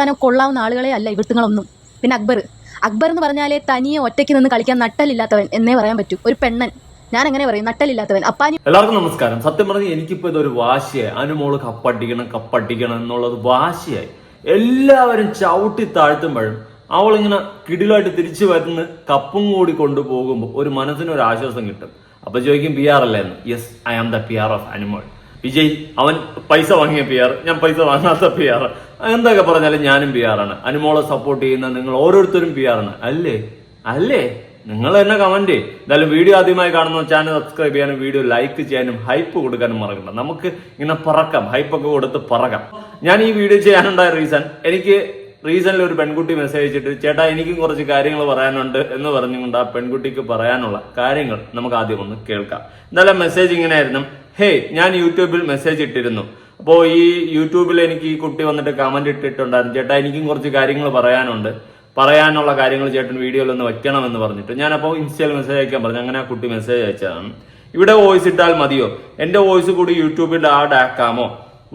നടത്താനോ കൊള്ളാവുന്ന ആളുകളെ അല്ല ഇവിടുത്തുങ്ങളൊന്നും. പിന്നെ അക്ബർ. അക്ബർ എന്ന് പറഞ്ഞാലേ തനിയെ ഒറ്റയ്ക്ക് നിന്ന് കളിക്കാൻ നട്ടലില്ലാത്തവൻ എന്നേ പറയാൻ പറ്റൂ. ഒരു പെണ്ണൻ. ഞാൻ അങ്ങനെ പറയും നട്ടലില്ലാത്തവൻ. അപ്പാനി എല്ലാവർക്കും നമസ്കാരം. സത്യം പറഞ്ഞ് എനിക്കിപ്പോ ഇതൊരു വാശിയായി. അനുമോൾ കപ്പടിക്കണം കപ്പടിക്കണം എന്നുള്ളത് വാശിയായി. എല്ലാവരും ചവിട്ടി താഴ്ത്തുമ്പോഴും അവളിങ്ങനെ കിടിലായിട്ട് തിരിച്ചു വരുന്ന കപ്പും കൂടി കൊണ്ടുപോകുമ്പോൾ ഒരു മനസ്സിന് ഒരു ആശ്വാസം കിട്ടും. അപ്പൊ ചോദിക്കും പി ആർ അല്ലായിരുന്നു yes I am the P R of Anumol Vijay അവൻ പൈസ വാങ്ങിയ പി ആർ ഞാൻ പൈസ വാങ്ങാത്ത പി ആർ എന്തൊക്കെ പറഞ്ഞാലും ഞാനും പി ആർ ആണ്. അനുമോളെ സപ്പോർട്ട് ചെയ്യുന്ന നിങ്ങൾ ഓരോരുത്തരും പി ആർ ആണ്. അല്ലേ? അല്ലേ? നിങ്ങൾ തന്നെ കമന്റ് എന്തായാലും വീഡിയോ ആദ്യമായി കാണുന്ന ചാനൽ സബ്സ്ക്രൈബ് ചെയ്യാനും വീഡിയോ ലൈക്ക് ചെയ്യാനും ഹൈപ്പ് കൊടുക്കാനും മറക്കണ്ട. നമുക്ക് ഇങ്ങനെ പറക്കാം. ഹൈപ്പൊക്കെ കൊടുത്ത് പറക്കാം. ഞാൻ ഈ വീഡിയോ ചെയ്യാനുണ്ടായ റീസൺ എനിക്ക് റീസണിൽ ഒരു പെൺകുട്ടി മെസ്സേജ് അയച്ചിട്ട് ചേട്ടാ എനിക്കും കുറച്ച് കാര്യങ്ങൾ പറയാനുണ്ട് എന്ന് പറഞ്ഞുകൊണ്ട് ആ പെൺകുട്ടിക്ക് പറയാനുള്ള കാര്യങ്ങൾ നമുക്ക് ആദ്യം ഒന്ന് കേൾക്കാം. എന്തായാലും മെസ്സേജ് ഇങ്ങനെയായിരുന്നു ഹേ ഞാൻ യൂട്യൂബിൽ മെസ്സേജ് ഇട്ടിരുന്നു. അപ്പോൾ ഈ യൂട്യൂബിൽ എനിക്ക് ഈ കുട്ടി വന്നിട്ട് കമന്റ് ഇട്ടിട്ടുണ്ടായിരുന്നു. ചേട്ടാ എനിക്കും കുറച്ച് കാര്യങ്ങൾ പറയാനുണ്ട്. പറയാനുള്ള കാര്യങ്ങൾ ചേട്ടൻ വീഡിയോയിൽ ഒന്ന് വെക്കണമെന്ന് പറഞ്ഞിട്ട്. ഞാനപ്പോൾ ഇൻസ്റ്റയിൽ മെസ്സേജ് അയക്കാൻ പറഞ്ഞു. അങ്ങനെ ആ കുട്ടി മെസ്സേജ് അയച്ചതാണ്. ഇവിടെ വോയിസ് ഇട്ടാൽ മതിയോ? എന്റെ വോയിസ് കൂടി യൂട്യൂബിൽ ആഡ് ആക്കാമോ?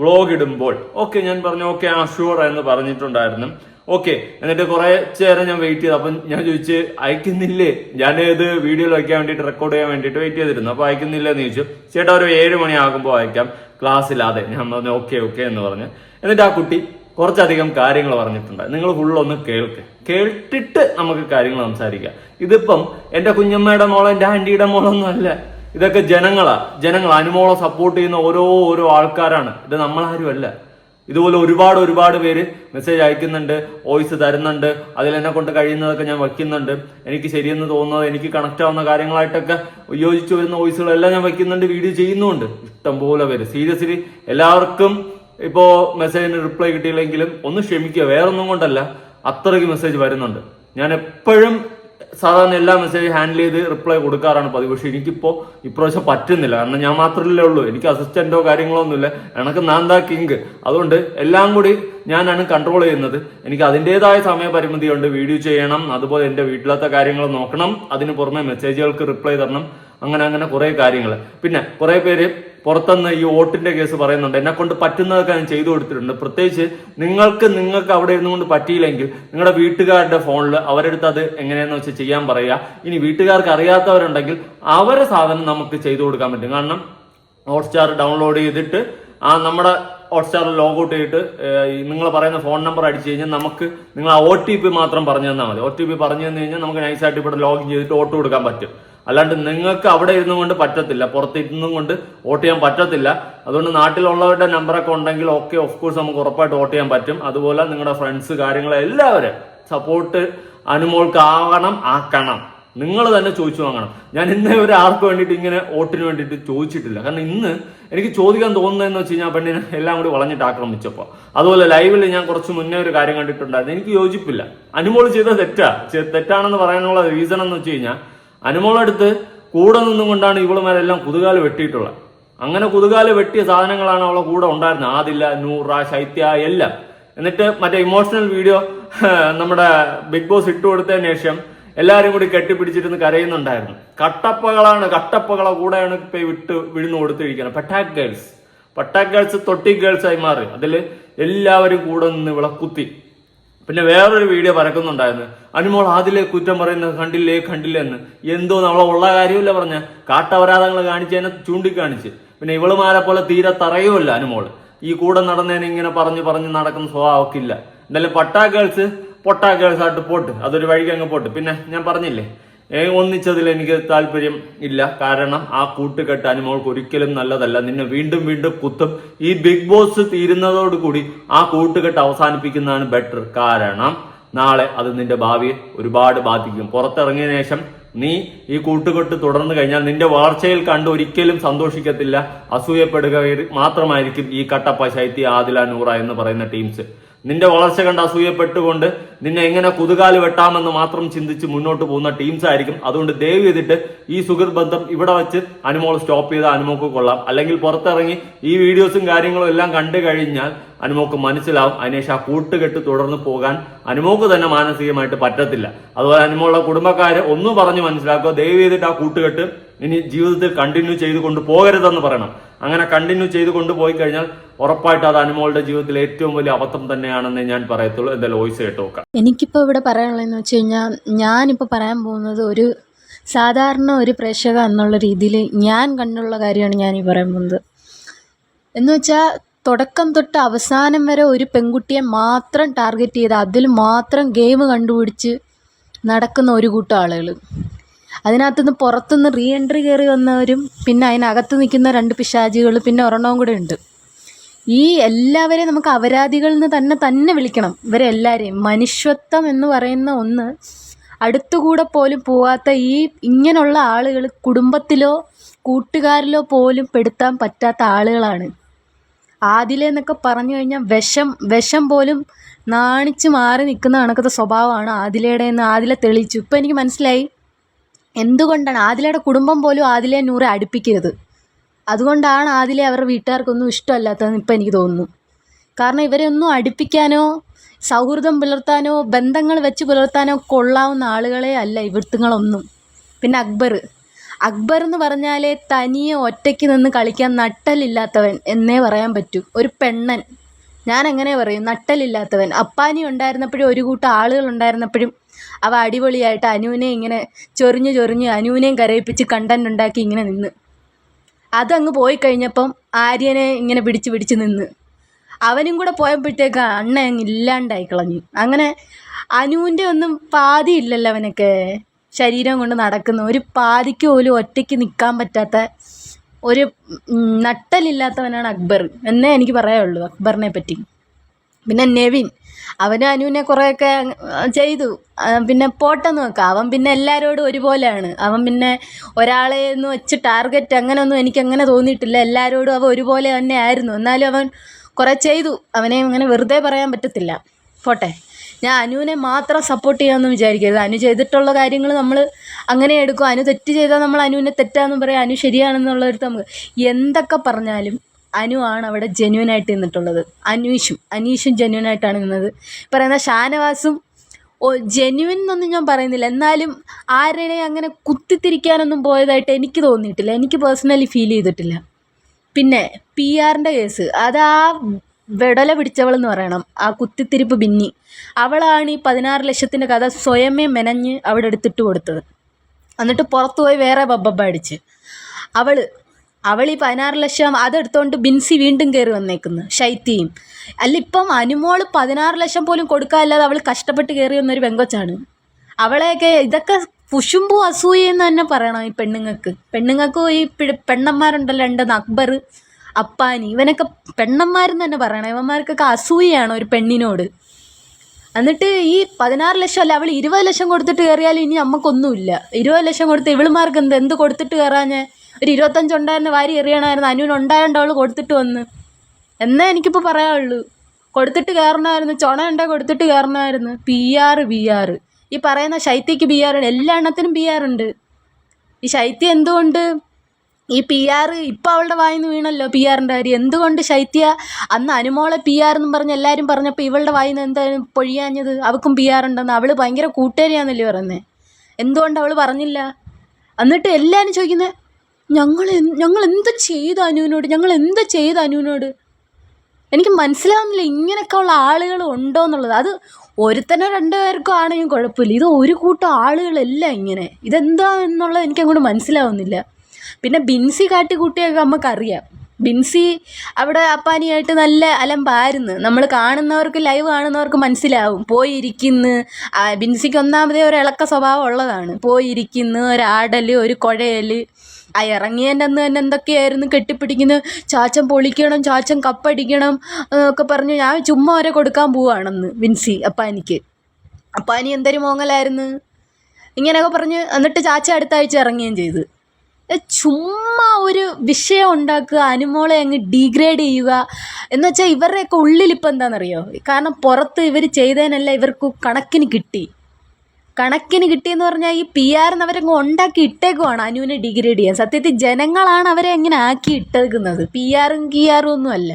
വ്ളോഗ് ഇടുമ്പോൾ. ഓക്കെ ഞാൻ പറഞ്ഞു ഓക്കെ ആ ഷുവർ എന്ന് പറഞ്ഞിട്ടുണ്ടായിരുന്നു. ഓക്കെ എന്നിട്ട് കുറെ നേരം ഞാൻ വെയിറ്റ് ചെയ്തു. അപ്പം ഞാൻ ചോദിച്ച് അയക്കുന്നില്ലേ? ഞാൻ ഇത് വീഡിയോയിൽ വയ്ക്കാൻ വേണ്ടിയിട്ട് റെക്കോർഡ് ചെയ്യാൻ വേണ്ടിയിട്ട് വെയിറ്റ് ചെയ്തിരുന്നു. അപ്പൊ അയക്കുന്നില്ല എന്ന് ചോദിച്ചു. ചേട്ടാ ഒരു ഏഴ് മണി ആകുമ്പോൾ അയക്കാം. ക്ലാസ് ഇല്ലാതെ ഞാൻ പറഞ്ഞു ഓക്കെ ഓക്കെ എന്ന് പറഞ്ഞു. എന്നിട്ട് ആ കുട്ടി കുറച്ചധികം കാര്യങ്ങൾ പറഞ്ഞിട്ടുണ്ട്. നിങ്ങൾ ഫുള്ളൊന്ന് കേൾക്ക്. കേട്ടിട്ട് നമുക്ക് കാര്യങ്ങൾ സംസാരിക്കാം. ഇതിപ്പം എന്റെ കുഞ്ഞമ്മയുടെ മോളോ എന്റെ ആന്റിയുടെ മോളൊന്നും അല്ല. ഇതൊക്കെ ജനങ്ങളാ. ജനങ്ങൾ അനുമോളെ സപ്പോർട്ട് ചെയ്യുന്ന ഓരോ ഓരോ ആൾക്കാരാണ്. ഇത് നമ്മളാരും അല്ല. ഇതുപോലെ ഒരുപാട് ഒരുപാട് പേര് മെസ്സേജ് അയക്കുന്നുണ്ട് വോയിസ് തരുന്നുണ്ട് അതിൽ എന്നെ കൊണ്ട് കഴിയുന്നതൊക്കെ ഞാൻ വയ്ക്കുന്നുണ്ട്. എനിക്ക് ശരിയെന്ന് തോന്നുന്നത് എനിക്ക് കണക്ട് ആവുന്ന കാര്യങ്ങളായിട്ടൊക്കെ യോജിച്ചു വരുന്ന വോയിസുകളെല്ലാം ഞാൻ വയ്ക്കുന്നുണ്ട് വീഡിയോ ചെയ്യുന്നുണ്ട് ഇഷ്ടം പോലെ പേര്. സീരിയസ്ലി എല്ലാവർക്കും ഇപ്പോൾ മെസ്സേജിന് റിപ്ലൈ കിട്ടിയില്ലെങ്കിലും ഒന്ന് ക്ഷമിക്കുക. വേറൊന്നും കൊണ്ടല്ല അത്രയ്ക്ക് മെസ്സേജ് വരുന്നുണ്ട്. ഞാൻ എപ്പോഴും സാധാരണ എല്ലാ മെസ്സേജ് ഹാൻഡിൽ ചെയ്ത് റിപ്ലൈ കൊടുക്കാറാണ് പതിവ്. പക്ഷെ എനിക്കിപ്പോ ഇപ്രാവശ്യം പറ്റുന്നില്ല. കാരണം ഞാൻ മാത്രമല്ലേ ഉള്ളൂ. എനിക്ക് അസിസ്റ്റന്റോ കാര്യങ്ങളോ ഒന്നുമില്ല. എനക്ക് നാന്താ കിങ് അതുകൊണ്ട് എല്ലാം കൂടി ഞാനാണ് കൺട്രോൾ ചെയ്യുന്നത്. എനിക്ക് അതിന്റെതായ സമയപരിമിതിയുണ്ട്. വീഡിയോ ചെയ്യണം. അതുപോലെ എന്റെ വീട്ടിലത്തെ കാര്യങ്ങൾ നോക്കണം. അതിന് പുറമെ മെസ്സേജുകൾക്ക് റിപ്ലൈ തരണം. അങ്ങനെ അങ്ങനെ കുറെ കാര്യങ്ങൾ. പിന്നെ കുറെ പേര് പുറത്തുനിന്ന് ഈ വോട്ടിന്റെ കേസ് പറയുന്നുണ്ട്. എന്നെ കൊണ്ട് പറ്റുന്നതൊക്കെ ഞാൻ ചെയ്തു കൊടുത്തിട്ടുണ്ട്. പ്രത്യേകിച്ച് നിങ്ങൾക്ക് നിങ്ങൾക്ക് അവിടെ ഇരുന്നു കൊണ്ട് പറ്റിയില്ലെങ്കിൽ നിങ്ങളുടെ വീട്ടുകാരുടെ ഫോണിൽ അവരെടുത്ത് അത് എങ്ങനെയാണെന്ന് വെച്ചാൽ ചെയ്യാൻ പറയുക. ഇനി വീട്ടുകാർക്ക് അറിയാത്തവരുണ്ടെങ്കിൽ അവരെ സാധനം നമുക്ക് ചെയ്തു കൊടുക്കാൻ പറ്റും. കാരണം ഹോട്ട്സ്റ്റാർ ഡൗൺലോഡ് ചെയ്തിട്ട് ആ നമ്മുടെ ഹോട്ട്സ്റ്റാർ ലോഗൌട്ട് ചെയ്തിട്ട് നിങ്ങൾ പറയുന്ന ഫോൺ നമ്പർ അടിച്ചു കഴിഞ്ഞാൽ നമുക്ക് നിങ്ങൾ ആ ഒ ടി പി മാത്രം പറഞ്ഞു തന്നാൽ മതി. ഒ ടി പി പറഞ്ഞു തന്നു കഴിഞ്ഞാൽ നമുക്ക് നൈസായിട്ട് ഇവിടെ ലോഗിൻ ചെയ്തിട്ട് വോട്ട് കൊടുക്കാൻ പറ്റും. അല്ലാണ്ട് നിങ്ങൾക്ക് അവിടെ ഇരുന്നും കൊണ്ട് പറ്റത്തില്ല. പുറത്ത് ഇരുന്നും കൊണ്ട് വോട്ട് ചെയ്യാൻ പറ്റത്തില്ല. അതുകൊണ്ട് നാട്ടിലുള്ളവരുടെ നമ്പറൊക്കെ ഉണ്ടെങ്കിൽ ഓക്കെ ഓഫ് കോഴ്സ് നമുക്ക് ഉറപ്പായിട്ട് വോട്ട് ചെയ്യാൻ പറ്റും. അതുപോലെ നിങ്ങളുടെ ഫ്രണ്ട്സ് കാര്യങ്ങൾ എല്ലാവരും സപ്പോർട്ട് അനുമോൾക്ക് ആവണം ആക്കണം. നിങ്ങൾ തന്നെ ചോദിച്ചു വാങ്ങണം. ഞാൻ ഇന്നേ ഒരു ആർക്ക് വേണ്ടിയിട്ട് ഇങ്ങനെ വോട്ടിന് വേണ്ടിയിട്ട് ചോദിച്ചിട്ടില്ല. കാരണം ഇന്ന് എനിക്ക് ചോദിക്കാൻ തോന്നുന്നതെന്ന് വെച്ച് കഴിഞ്ഞാൽ പെണ്ണിനെ എല്ലാം കൂടി വളഞ്ഞിട്ട് ആക്രമിച്ചപ്പോൾ അതുപോലെ ലൈവിൽ ഞാൻ കുറച്ച് മുന്നേ ഒരു കാര്യം കണ്ടിട്ടുണ്ടായിരുന്നു. എനിക്ക് യോജിപ്പില്ല. അനുമോൾ ചെയ്ത തെറ്റാ. തെറ്റാണെന്ന് പറയാനുള്ള റീസൺ എന്ന് വെച്ച് കഴിഞ്ഞാൽ അനുമോളടുത്ത് കൂടെ നിന്നും കൊണ്ടാണ് ഇവളുമാരെല്ലാം കുതുകാൽ വെട്ടിയിട്ടുള്ളത്. അങ്ങനെ കുതുകാൽ വെട്ടിയ സാധനങ്ങളാണ് അവളെ കൂടെ ഉണ്ടായിരുന്നത്. ആദില്ല നൂറ ശൈത്യ എല്ലാം. എന്നിട്ട് മറ്റേ ഇമോഷണൽ വീഡിയോ നമ്മുടെ ബിഗ് ബോസ് ഇട്ടു കൊടുത്തതിന് ശേഷം എല്ലാരും കൂടി കെട്ടിപ്പിടിച്ചിരുന്ന് കരയുന്നുണ്ടായിരുന്നു. കട്ടപ്പകളാണ് കട്ടപ്പകളെ കൂടെയാണ് ഇപ്പൊ വിട്ട് വിഴുന്നു കൊടുത്തിരിക്കുന്നത്. പട്ടാക് ഗേൾസ് പട്ടാക് ഗേൾസ് തൊട്ടി ഗേൾസ് ആയി മാറി. അതിൽ എല്ലാവരും കൂടെ നിന്ന് ഇവളെ കുത്തി പിന്നെ വേറൊരു വീഡിയോ പരക്കുന്നുണ്ടായിരുന്നു അനുമോൾ ആദിലെ കുറ്റം പറയുന്നത് കണ്ടില്ലേ കണ്ടില്ലേ എന്ന്. എന്തോ നമ്മളെ ഉള്ള കാര്യമില്ല പറഞ്ഞ. കാട്ടപരാധങ്ങൾ കാണിച്ചതിനെ ചൂണ്ടിക്കാണിച്ച്. പിന്നെ ഇവളുമാരെ പോലെ തീരെ തറയുമല്ല അനുമോൾ. ഈ കൂടെ നടന്നതിന് ഇങ്ങനെ പറഞ്ഞു പറഞ്ഞു നടക്കുന്ന സ്വഭാവമൊക്കെ ഇല്ല എന്തായാലും പട്ടാ ഗേൾസ് പൊട്ടാ ഗേൾസ് ആയിട്ട് പോട്ട്. അതൊരു വഴിക്ക് അങ്ങ് പോട്ട്. പിന്നെ ഞാൻ പറഞ്ഞില്ലേ ഒന്നിച്ചതിൽ എനിക്ക് താല്പര്യം ഇല്ല. കാരണം ആ കൂട്ടുകെട്ട് അനുമോൾക്ക് ഒരിക്കലും നല്ലതല്ല. നിന്നെ വീണ്ടും വീണ്ടും കുത്തും. ഈ ബിഗ് ബോസ് തീരുന്നതോടുകൂടി ആ കൂട്ടുകെട്ട് അവസാനിപ്പിക്കുന്നതാണ് ബെറ്റർ കാരണം നാളെ അത് നിന്റെ ഭാവിയെ ഒരുപാട് ബാധിക്കും. പുറത്തിറങ്ങിയ ശേഷം നീ ഈ കൂട്ടുകെട്ട് തുടർന്നു കഴിഞ്ഞാൽ നിന്റെ വളർച്ചയിൽ കണ്ട് ഒരിക്കലും സന്തോഷിക്കത്തില്ല. അസൂയപ്പെടുക മാത്രമായിരിക്കും ഈ കട്ടപ്പ ശൈത്യ ആദില നൂറ എന്ന് പറയുന്ന ടീംസ് നിന്റെ വളർച്ച കണ്ട് അസൂയപ്പെട്ടുകൊണ്ട് നിന്നെ എങ്ങനെ കുതുകാൽ വെട്ടാമെന്ന് മാത്രം ചിന്തിച്ച് മുന്നോട്ട് പോകുന്ന ടീംസ് ആയിരിക്കും. അതുകൊണ്ട് ദയവ് ചെയ്തിട്ട് ഈ സുഹൃത് ബന്ധം ഇവിടെ വെച്ച് അനുമോൾ സ്റ്റോപ്പ് ചെയ്ത അനുമോക്ക് കൊള്ളാം. അല്ലെങ്കിൽ പുറത്തിറങ്ങി ഈ വീഡിയോസും കാര്യങ്ങളും എല്ലാം കണ്ടു കഴിഞ്ഞാൽ അനുമോക്ക് മനസ്സിലാവും. അതിനേഷ് ആ കൂട്ടുകെട്ട് തുടർന്ന് പോകാൻ അനുമോക്ക് തന്നെ മാനസികമായിട്ട് പറ്റത്തില്ല. അതുപോലെ അനുമോളുടെ കുടുംബക്കാരെ ഒന്നും പറഞ്ഞ് മനസ്സിലാക്കുക. ദയവ് ചെയ്തിട്ട് ആ കൂട്ടുകെട്ട് ഇനി ജീവിതത്തിൽ കണ്ടിന്യൂ ചെയ്ത് കൊണ്ട് പോകരുതെന്ന് പറയണം. അങ്ങനെ കണ്ടിന്യൂ ചെയ്ത് കൊണ്ടുപോയി കഴിഞ്ഞാൽ ഉറപ്പായിട്ട് അത് അനുമോളുടെ ജീവിതത്തിലെ ഏറ്റവും വലിയ അബദ്ധം തന്നെയാണെന്ന് ഞാൻ പറയത്തുള്ളൂ. എന്തായാലും വോയിസ് കേട്ട് നോക്കാം. എനിക്കിപ്പോൾ ഇവിടെ പറയാനുള്ളതെന്ന് വെച്ച് കഴിഞ്ഞാൽ ഞാനിപ്പോൾ പറയാൻ പോകുന്നത് ഒരു സാധാരണ ഒരു പ്രേക്ഷക എന്നുള്ള രീതിയിൽ ഞാൻ കണ്ടുള്ള കാര്യമാണ് ഞാൻ ഈ പറയാൻ പോകുന്നത്. എന്ന് വെച്ചാൽ തുടക്കം തൊട്ട് അവസാനം വരെ ഒരു പെൺകുട്ടിയെ മാത്രം ടാർഗറ്റ് ചെയ്ത് അതിൽ മാത്രം ഗെയിം കണ്ടുപിടിച്ച് നടക്കുന്ന ഒരു കൂട്ടം ആളുകൾ അതിനകത്തുനിന്ന് പുറത്തുനിന്ന് റീ എൻട്രി കയറി വന്നവരും പിന്നെ അതിനകത്ത് നിൽക്കുന്ന രണ്ട് പിശാചികൾ പിന്നെ ഒരെണ്ണവും കൂടെ ഉണ്ട്. ഈ എല്ലാവരെയും നമുക്ക് അപരാധികളിൽ നിന്ന് തന്നെ തന്നെ വിളിക്കണം. ഇവരെ എല്ലാവരെയും മനുഷ്യത്വം എന്ന് പറയുന്ന ഒന്ന് അടുത്തുകൂടെ പോലും പോവാത്ത ഈ ഇങ്ങനെയുള്ള ആളുകൾ കുടുംബത്തിലോ കൂട്ടുകാരിലോ പോലും പെടുത്താൻ പറ്റാത്ത ആളുകളാണ്. ആദിലേ എന്നൊക്കെ പറഞ്ഞു കഴിഞ്ഞാൽ വിഷം വിഷം പോലും നാണിച്ച് മാറി നിൽക്കുന്ന കണക്കത്തെ സ്വഭാവമാണ് ആദിലയുടെ എന്ന് ആദിലെ തെളിയിച്ചു. ഇപ്പം എനിക്ക് മനസ്സിലായി. എന്തുകൊണ്ടാണ് ആദിലയുടെ കുടുംബം പോലും ആദിലയെ നൂറെ അടുപ്പിക്കരുത്? അതുകൊണ്ടാണ് ആദിലെ അവരുടെ വീട്ടുകാർക്കൊന്നും ഇഷ്ടമല്ലാത്തതെന്ന് ഇപ്പം എനിക്ക് തോന്നുന്നു. കാരണം ഇവരെ ഒന്നും അടുപ്പിക്കാനോ സൗഹൃദം പുലർത്താനോ ബന്ധങ്ങൾ വെച്ച് പുലർത്താനോ കൊള്ളാവുന്ന ആളുകളെ അല്ല ഇവിടുത്തുങ്ങളൊന്നും. പിന്നെ അക്ബർ. അക്ബർ എന്ന് പറഞ്ഞാലേ തനിയെ ഒറ്റയ്ക്ക് നിന്ന് കളിക്കാൻ നട്ടലില്ലാത്തവൻ എന്നേ പറയാൻ പറ്റൂ. ഒരു പെണ്ണൻ. ഞാൻ എങ്ങനെ പറയും? നട്ടലില്ലാത്തവൻ. അപ്പാനി ഉണ്ടായിരുന്നപ്പോഴും ഒരു കൂട്ടം ആളുകൾ ഉണ്ടായിരുന്നപ്പോഴും അവ അടിപൊളിയായിട്ട് അനുവിനെ ഇങ്ങനെ ചൊറിഞ്ഞ് ചൊറിഞ്ഞ് അനുവിനെയും കരയിപ്പിച്ച് കണ്ടന്റ് ഉണ്ടാക്കി ഇങ്ങനെ നിന്ന്. അതങ്ങ് പോയി കഴിഞ്ഞപ്പം ആര്യനെ ഇങ്ങനെ പിടിച്ച് പിടിച്ച് നിന്ന്. അവനും കൂടെ പോയപ്പോഴത്തേക്ക് അണ്ണ അങ്ങ് ഇല്ലാണ്ടായി കളഞ്ഞു. അങ്ങനെ അനുവിന്റെ ഒന്നും പാതി ഇല്ലല്ലോ അവനൊക്കെ. ശരീരം കൊണ്ട് നടക്കുന്ന ഒരു പാതിക്ക് പോലും ഒറ്റയ്ക്ക് നിൽക്കാൻ പറ്റാത്ത ഒരു നട്ടലില്ലാത്തവനാണ് അക്ബർ. എന്നേ എനിക്ക് പറയാനുള്ളൂ അക്ബറിനെ പറ്റി. പിന്നെ നെവിൻ. അവന് അനുവിനെ കുറേയൊക്കെ ചെയ്തു. പിന്നെ പോട്ടെന്ന് വെക്കാം അവൻ പിന്നെ എല്ലാവരോടും ഒരുപോലെയാണ്. അവൻ പിന്നെ ഒരാളെ ഒന്ന് വെച്ച് ടാർഗറ്റ് അങ്ങനെയൊന്നും എനിക്ക് അങ്ങനെ തോന്നിയിട്ടില്ല. എല്ലാവരോടും അവൻ ഒരുപോലെ തന്നെ ആയിരുന്നു എന്നാലും അവൻ കുറേ ചെയ്തു. അവനെ അങ്ങനെ വെറുതെ പറയാൻ പറ്റത്തില്ല. പോട്ടെ. ഞാൻ അനുവിനെ മാത്രം സപ്പോർട്ട് ചെയ്യാമെന്ന് വിചാരിക്കരുത്. അനു ചെയ്തിട്ടുള്ള കാര്യങ്ങൾ നമ്മൾ അങ്ങനെ എടുക്കും. അനു തെറ്റ് ചെയ്താൽ നമ്മൾ അനുവിനെ തെറ്റാന്ന് പറയാം. അനു ശരിയാണെന്നുള്ളൊരു നമുക്ക് എന്തൊക്കെ പറഞ്ഞാലും അനു ആണ് അവിടെ ജെന്യൂൻ ആയിട്ട് നിന്നിട്ടുള്ളത്. അനീഷും അനീഷും ജെന്യൂൻ ആയിട്ടാണ് നിന്നത്. പറയുന്ന ഷാനവാസും ഓ ജെന്യുവൻ എന്നൊന്നും ഞാൻ പറയുന്നില്ല. എന്നാലും ആരുടെ അങ്ങനെ കുത്തിത്തിരിക്കാനൊന്നും പോയതായിട്ട് എനിക്ക് തോന്നിയിട്ടില്ല. എനിക്ക് പേഴ്സണലി ഫീൽ ചെയ്തിട്ടില്ല. പിന്നെ പി ആറിന്റെ കേസ് അത് ആ വെടല പിടിച്ചവളെന്ന് പറയണം. ആ കുത്തിത്തിരിപ്പ് ബിന്നി. അവളാണ് ഈ പതിനാറ് ലക്ഷത്തിന്റെ കഥ സ്വയമേ മെനഞ്ഞ് അവിടെ എടുത്തിട്ട് കൊടുത്തത്. എന്നിട്ട് പുറത്തുപോയി വേറെ ബബ്ബ അടിച്ച്. അവൾ അവൾ ഈ പതിനാറ് ലക്ഷം അതെടുത്തോണ്ട് ബിൻസി വീണ്ടും കയറി വന്നേക്കുന്നു ശൈത്യയും. അല്ല ഇപ്പം അനുമോൾ പതിനാറ് ലക്ഷം പോലും കൊടുക്കാല്ലാതെ അവൾ കഷ്ടപ്പെട്ട് കയറി വന്നൊരു പെങ്കൊച്ചാണ്. അവളെയൊക്കെ ഇതൊക്കെ കുശുമ്പും അസൂയെന്ന് തന്നെ പറയണം ഈ പെണ്ണുങ്ങൾക്ക്. പെണ്ണുങ്ങൾക്കും ഈ പെണ്ണന്മാരുണ്ടല്ലോ രണ്ടെന്ന് അക്ബർ അപ്പാനി ഇവനൊക്കെ പെണ്ണന്മാരെന്ന് തന്നെ പറയണം. ഇവന്മാർക്കൊക്കെ അസൂയാണ് ഒരു പെണ്ണിനോട്. എന്നിട്ട് ഈ പതിനാറ് ലക്ഷം അല്ല അവൾ ഇരുപത് ലക്ഷം കൊടുത്തിട്ട് കയറിയാലും ഇനി നമുക്കൊന്നുമില്ല ഇരുപത് ലക്ഷം കൊടുത്ത് ഇവളുമാർക്ക് എന്ത് എന്ത് കൊടുത്തിട്ട് കയറാഞ്ഞ് ഒരു ഇരുപത്തഞ്ച് ഉണ്ടായിരുന്ന വാരി എറിയണമായിരുന്നു. അനുവിന് ഉണ്ടായോണ്ട് അവൾ കൊടുത്തിട്ട് വന്ന്. എന്നേ എനിക്കിപ്പോൾ പറയാനുള്ളൂ. കൊടുത്തിട്ട് കയറണമായിരുന്നു. ചുണ ഉണ്ടാ കൊടുത്തിട്ട് കയറണമായിരുന്നു. പി ആർ ബി ആർ ഈ പറയുന്ന ശൈത്യക്ക് ബി ആർ എല്ലാ എണ്ണത്തിനും ബി ആർ ഉണ്ട്. ഈ ശൈത്യം എന്തുകൊണ്ട്? ഈ പി ആർ ഇപ്പം അവളുടെ വായിന്ന് വീണല്ലോ പി ആറിന്റെ കാര്യം. എന്തുകൊണ്ട് ശൈത്യ? അന്ന് അനുമോളെ പി ആർ എന്നും പറഞ്ഞ് എല്ലാവരും പറഞ്ഞപ്പോൾ ഇവളുടെ വായിന്ന് എന്തായാലും പൊഴിയാഞ്ഞത് അവൾക്കും പി ആർ ഉണ്ടെന്ന്. അവൾ ഭയങ്കര കൂട്ടുകാരിയാന്നല്ലേ പറയുന്നത് എന്തുകൊണ്ട് അവൾ പറഞ്ഞില്ല? എന്നിട്ട് എല്ലാവരും ചോദിക്കുന്നത് ഞങ്ങൾ ഞങ്ങൾ എന്ത് ചെയ്തു അനുവിനോട്? ഞങ്ങൾ എന്ത് ചെയ്തു അനുവിനോട്? എനിക്ക് മനസ്സിലാവുന്നില്ല ഇങ്ങനെയൊക്കെ ഉള്ള ആളുകൾ ഉണ്ടോ എന്നുള്ളത്. അത് ഒരുത്തനോ രണ്ടു പേർക്കും ആണെങ്കിലും കുഴപ്പമില്ല. ഇത് ഒരു കൂട്ടം ആളുകളല്ല ഇങ്ങനെ. ഇതെന്താ എന്നുള്ളത് എനിക്ക് അങ്ങോട്ട് മനസ്സിലാവുന്നില്ല. പിന്നെ ബിൻസി കാട്ടിക്കൂട്ടിയൊക്കെ നമുക്കറിയാം. ബിൻസി അവിടെ അപ്പാനിയായിട്ട് നല്ല അലമ്പായിരുന്നു. നമ്മൾ കാണുന്നവർക്ക് ലൈവ് കാണുന്നവർക്ക് മനസ്സിലാവും. പോയിരിക്കുന്നു. ബിൻസിക്ക് ഒന്നാമതേ ഒരു ഇളക്ക സ്വഭാവം ഉള്ളതാണ്. പോയിരിക്കുന്നു ഒരാടൽ ഒരു കുഴയൽ ആ ഇറങ്ങിയതിന്റെ അന്ന് തന്നെ എന്തൊക്കെയായിരുന്നു കെട്ടിപ്പിടിക്കുന്നത്? ചാച്ചൻ പൊളിക്കണം ചാച്ചൻ കപ്പടിക്കണം ഒക്കെ പറഞ്ഞ് ഞാൻ ചുമ്മാ വരെ കൊടുക്കാൻ പോവാണെന്ന് വിൻസി അപ്പാനിക്ക്. അപ്പാനി എന്തൊരു മോങ്ങലായിരുന്നു. ഇങ്ങനെയൊക്കെ പറഞ്ഞ് എന്നിട്ട് ചാച്ച അടുത്ത ആഴ്ച ഇറങ്ങുകയും ചെയ്തു. ചുമ്മാ ഒരു വിഷയം ഉണ്ടാക്കുക അനുമോളെ അങ്ങ് ഡീഗ്രേഡ് ചെയ്യുക എന്നുവെച്ചാൽ ഇവരുടെയൊക്കെ ഉള്ളിൽ ഇപ്പം എന്താണെന്നറിയോ കാരണം പുറത്ത് ഇവർ ചെയ്തതിനല്ല ഇവർക്ക് കണക്കിന് കിട്ടി. കണക്കിന് കിട്ടിയെന്ന് പറഞ്ഞാൽ ഈ പി ആറിന് അവരങ്ങ് ഉണ്ടാക്കി ഇട്ടേക്കുവാണ് അനുവിനെ ഡിഗ്രേഡ് ചെയ്യാൻ. സത്യത്തിൽ ജനങ്ങളാണ് അവരെ എങ്ങനെ ആക്കി ഇട്ടേക്കുന്നത്. പി ആറും കി ആറും ഒന്നും അല്ല.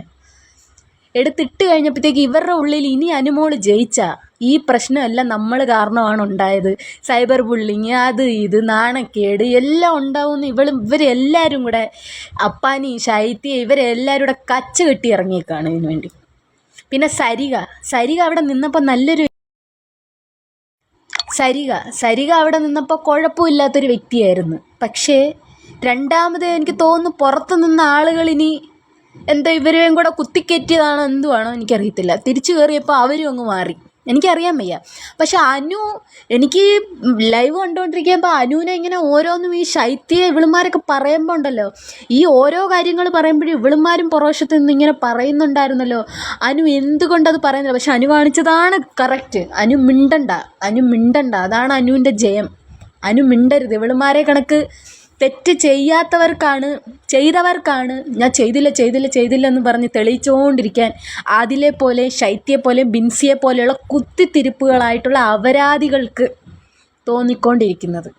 എടുത്തിട്ട് കഴിഞ്ഞപ്പോഴത്തേക്ക് ഇവരുടെ ഉള്ളിൽ ഇനി അനുമോൾ ജയിച്ച. ഈ പ്രശ്നമെല്ലാം നമ്മൾ കാരണമാണ് ഉണ്ടായത്. സൈബർ ബുള്ളിങ് അത് ഇത് നാണക്കേട് എല്ലാം ഉണ്ടാവുമെന്ന് ഇവളും ഇവരെല്ലാവരും കൂടെ അപ്പാനി ശൈത്യ ഇവരെല്ലാവരും കൂടെ കച്ച കെട്ടി ഇറങ്ങിയേക്കാണ് ഇതിനു വേണ്ടി പിന്നെ സരിക. സരിക അവിടെ നിന്നപ്പോൾ നല്ലൊരു സരിക. സരിക അവിടെ നിന്നപ്പോൾ കുഴപ്പമില്ലാത്തൊരു വ്യക്തിയായിരുന്നു. പക്ഷേ രണ്ടാമത് എനിക്ക് തോന്നുന്നു പുറത്തു നിന്ന ആളുകൾ ഇനി എന്തോ ഇവരെയും കൂടെ കുത്തിക്കയറ്റിയതാണോ എന്തുവാണോ എനിക്കറിയത്തില്ല. തിരിച്ചു കയറിയപ്പോൾ അവരും അങ്ങ് മാറി. എനിക്കറിയാൻ വയ്യ. പക്ഷെ അനു എനിക്ക് ലൈവ് കണ്ടുകൊണ്ടിരിക്കുമ്പോൾ അനുവിനെ ഇങ്ങനെ ഓരോന്നും ഈ ശൈത്യ ഇവളുമാരൊക്കെ പറയുമ്പോൾ ഉണ്ടല്ലോ. ഈ ഓരോ കാര്യങ്ങൾ പറയുമ്പോഴും ഇവളുമാരും പുറവശത്ത് നിന്ന് ഇങ്ങനെ പറയുന്നുണ്ടായിരുന്നല്ലോ. അനു എന്തുകൊണ്ടത് പറയുന്നില്ല. പക്ഷെ അനു കാണിച്ചതാണ് കറക്റ്റ് അനു മിണ്ടണ്ട. അനു മിണ്ടണ്ട. അതാണ് അനുവിന്റെ ജയം. അനു മിണ്ടരുത്. ഇവളുമാരെ കണക്ക് തെറ്റ് ചെയ്യാത്തവർക്കാണ് ചെയ്തവർക്കാണ് ഞാൻ ചെയ്തില്ല ചെയ്തില്ല ചെയ്തില്ല എന്ന് പറഞ്ഞ് തെളിയിച്ചുകൊണ്ടിരിക്കാൻ ആദിലെ പോലെ ശൈത്യെ പോലെ ബിൻസിയെ പോലെയുള്ള കുത്തിത്തിരിപ്പുകളായിട്ടുള്ള അപരാധികൾക്ക് തോന്നിക്കൊണ്ടിരിക്കുന്നത്.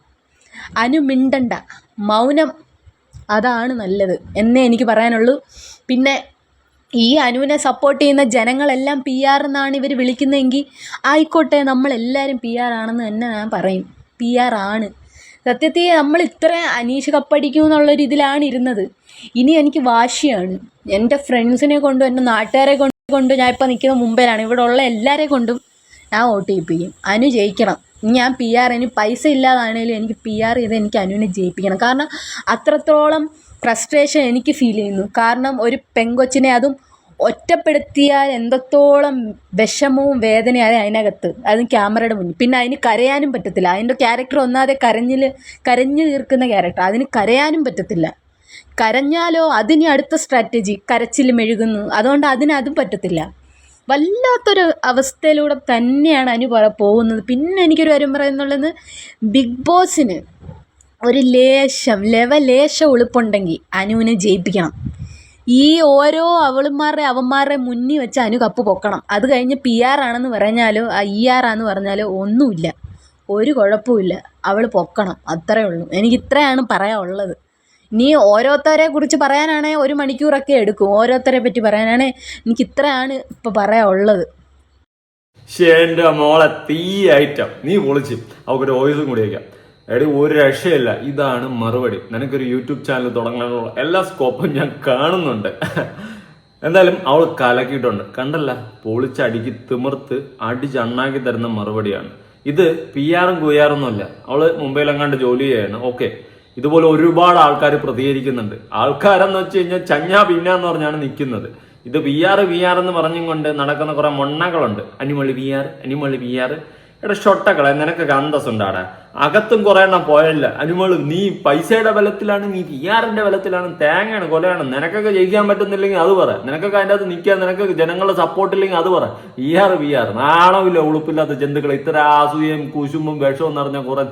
അനുമിണ്ടണ്ട മൗനം അതാണ് നല്ലത് എന്നേ എനിക്ക് പറയാനുള്ളൂ. പിന്നെ ഈ അനുവിനെ സപ്പോർട്ട് ചെയ്യുന്ന ജനങ്ങളെല്ലാം പി ആർ എന്നാണ് ഇവർ വിളിക്കുന്നതെങ്കിൽ ആയിക്കോട്ടെ നമ്മളെല്ലാവരും പി ആർ ആണെന്ന് തന്നെ ഞാൻ പറയും. പി ആർ ആണ്. സത്യത്തിൽ നമ്മൾ ഇത്ര അനീഷ് കപ്പടിക്കും എന്നുള്ളൊരു ഇതിലാണ് ഇരുന്നത്. ഇനി എനിക്ക് വാശിയാണ്. എന്റെ ഫ്രണ്ട്സിനെ കൊണ്ടും എന്റെ നാട്ടുകാരെ കൊണ്ട് കൊണ്ടും ഞാൻ ഇപ്പോൾ നിൽക്കുന്ന മുമ്പേലാണ് ഇവിടെ ഉള്ള എല്ലാവരെ കൊണ്ടും ഞാൻ വോട്ട് ചെയ്യിപ്പിക്കും അനു ജയിക്കണം. ഞാൻ പി ആർ ഇനി പൈസ ഇല്ലാതാണേലും എനിക്ക് പി ആർ ചെയ്ത് എനിക്ക് അനുവിനെ ജയിപ്പിക്കണം. കാരണം അത്രത്തോളം ഫ്രസ്ട്രേഷൻ എനിക്ക് ഫീൽ ചെയ്യുന്നു. കാരണം ഒരു പെങ്കൊച്ചിനെ അതും ഒറ്റപ്പെടുത്തിയാൽ എന്തത്തോളം വിഷമവും വേദനയായി അതിനകത്ത്. അതും ക്യാമറയുടെ മുന്നിൽ. പിന്നെ അതിന് കരയാനും പറ്റത്തില്ല. അതിന്റെ ക്യാരക്ടർ ഒന്നാതെ കരഞ്ഞിൽ കരഞ്ഞു തീർക്കുന്ന ക്യാരക്ടർ. അതിന് കരയാനും പറ്റത്തില്ല. കരഞ്ഞാലോ അതിന് അടുത്ത സ്ട്രാറ്റജി കരച്ചിൽ മെഴുകുന്നു. അതുകൊണ്ട് അതിന് അതും പറ്റത്തില്ല. വല്ലാത്തൊരു അവസ്ഥയിലൂടെ തന്നെയാണ് അനു പോകുന്നത്. പിന്നെ എനിക്കൊരു കാര്യം പറയുന്നുള്ളത് ബിഗ് ബോസിന് ഒരു ലേശം ലെവലേശം ഉളുപ്പുണ്ടെങ്കിൽ അനുവിനെ ജയിപ്പിക്കണം. ഈ ഓരോ അവളുമാരുടെ അവന്മാരുടെ മുന്നിൽ വെച്ച് അനു കപ്പ് പൊക്കണം. അത് കഴിഞ്ഞ് പി ആർ ആണെന്ന് പറഞ്ഞാലോ ഇ ആർ ആണെന്ന് പറഞ്ഞാലോ ഒന്നുമില്ല. ഒരു കുഴപ്പമില്ല അവൾ പൊക്കണം. അത്രേ ഉള്ളൂ. എനിക്ക് ഇത്രയാണ് പറയാനുള്ളത്. ഇനി ഓരോരുത്തരെ കുറിച്ച് പറയാനാണെ ഒരു മണിക്കൂറൊക്കെ എടുക്കും. ഓരോരുത്തരെ പറ്റി പറയാനാണെ എനിക്ക് ഇത്രയാണ് ഇപ്പോൾ പറയാനുള്ളത്. ശ്ശേ, എന്റെ മോളെ തീ ഐറ്റം. നീ പൊളിച്ച്. അവൾക്കൊരു വോയിസും കൂടി വയ്ക്കാം എടി ഒരു രക്ഷയില്ല. ഇതാണ് മറുപടി. നിനക്കൊരു യൂട്യൂബ് ചാനൽ തുടങ്ങാനുള്ള എല്ലാ സ്കോപ്പും ഞാൻ കാണുന്നുണ്ട്. എന്തായാലും അവൾ കലക്കിയിട്ടുണ്ട്. കണ്ടല്ല പൊളിച്ചടിക്ക് തിമിർത്ത് അടിച്ചണ്ണാക്കി തരുന്ന മറുപടിയാണ്. ഇത് പി ആറും കുയാറൊന്നുമല്ല അവൾ മുംബൈയിലെങ്ങാണ്ട് ജോലി ചെയ്യാണ്. ഓക്കെ. ഇതുപോലെ ഒരുപാട് ആൾക്കാർ പ്രതികരിക്കുന്നുണ്ട്. ആൾക്കാരെന്ന് വെച്ച് കഴിഞ്ഞാൽ ചഞ്ഞാ പിന്നാന്ന് പറഞ്ഞാണ് നിൽക്കുന്നത്. ഇത് വി ആർ വി ആർ എന്ന് പറഞ്ഞും കൊണ്ട് നടക്കുന്ന കുറെ മൊണ്ണകളുണ്ട്. Animally we are animally we are എടാ ഷൊട്ടക്കളെ നിനക്ക് അന്തസ്സുണ്ടാടാ അകത്തും കുറെ എണ്ണം പോയല്ല. അനുമോൾ നീ പൈസയുടെ ബലത്തിലാണ് നീ പി ആറിന്റെ ബലത്തിലാണ് തേങ്ങയാണ് കൊലയാണ്. നിനക്കൊക്കെ ജയിക്കാൻ പറ്റുന്നില്ലെങ്കിൽ അത് പറ. നിനക്കൊക്കെ അതിന്റെ അകത്ത് നിൽക്കാൻ നിനക്ക് ജനങ്ങളുടെ സപ്പോർട്ട് ഇല്ലെങ്കിൽ അത് പറ. ഇ ആർ വി ആർ നാണമില്ല ഉളുപ്പില്ലാത്ത ജന്തുക്കൾ ഇത്ര ആസൂയം കുശുമ്പും വിഷവും നിറഞ്ഞ കുറെ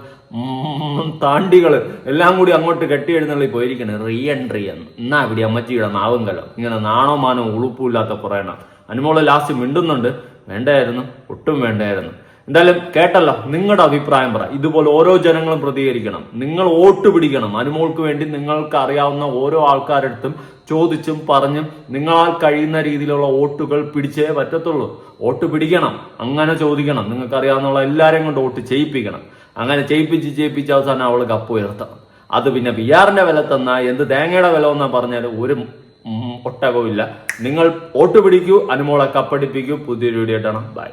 താണ്ടികൾ. എല്ലാം കൂടി അങ്ങോട്ട് കെട്ടി എഴുന്നള്ളി പോയിരിക്കണേ. റീ എൻട്രി എന്ന്. എന്നാ ഇവിടെ അമ്മച്ചിയുടെ നാവും കലം. ഇങ്ങനെ നാണോ മാനോ ഉളുപ്പില്ലാത്ത കുറേ എണ്ണം. അനുമോൾ ലാസ്റ്റ് മിണ്ടുന്നുണ്ട്. വേണ്ടായിരുന്നു. ഒട്ടും വേണ്ടായിരുന്നു. എന്തായാലും കേട്ടല്ലോ നിങ്ങളുടെ അഭിപ്രായം പറ. ഇതുപോലെ ഓരോ ജനങ്ങളും പ്രതികരിക്കണം. നിങ്ങൾ വോട്ട് പിടിക്കണം. അനുമോൾക്ക് വേണ്ടി നിങ്ങൾക്ക് അറിയാവുന്ന ഓരോ ആൾക്കാരുടെ അടുത്തും ചോദിച്ചും പറഞ്ഞും നിങ്ങളാൽ കഴിയുന്ന രീതിയിലുള്ള വോട്ടുകൾ പിടിച്ചേ പറ്റത്തുള്ളൂ. വോട്ട് പിടിക്കണം. അങ്ങനെ ചോദിക്കണം. നിങ്ങൾക്ക് അറിയാവുന്ന എല്ലാവരെയും കൊണ്ട് വോട്ട് ചെയ്യിപ്പിക്കണം. അങ്ങനെ ചെയ്യിപ്പിച്ച് ചെയ്യിപ്പിച്ച് അവസാനം അവൾ കപ്പ് ഉയർത്തണം. അത് പിന്നെ ബി ആറിന്റെ വില തന്നാ എന്ത് തേങ്ങയുടെ വില എന്നാ പറഞ്ഞാൽ ഒരു ഉം, ഒട്ടകവും ഇല്ല. നിങ്ങൾ വോട്ട് പിടിക്കൂ അനുമോളെ കപ്പടിപ്പിക്കൂ. പുതിയൊരു വീഡിയോ ഇടണം ബൈ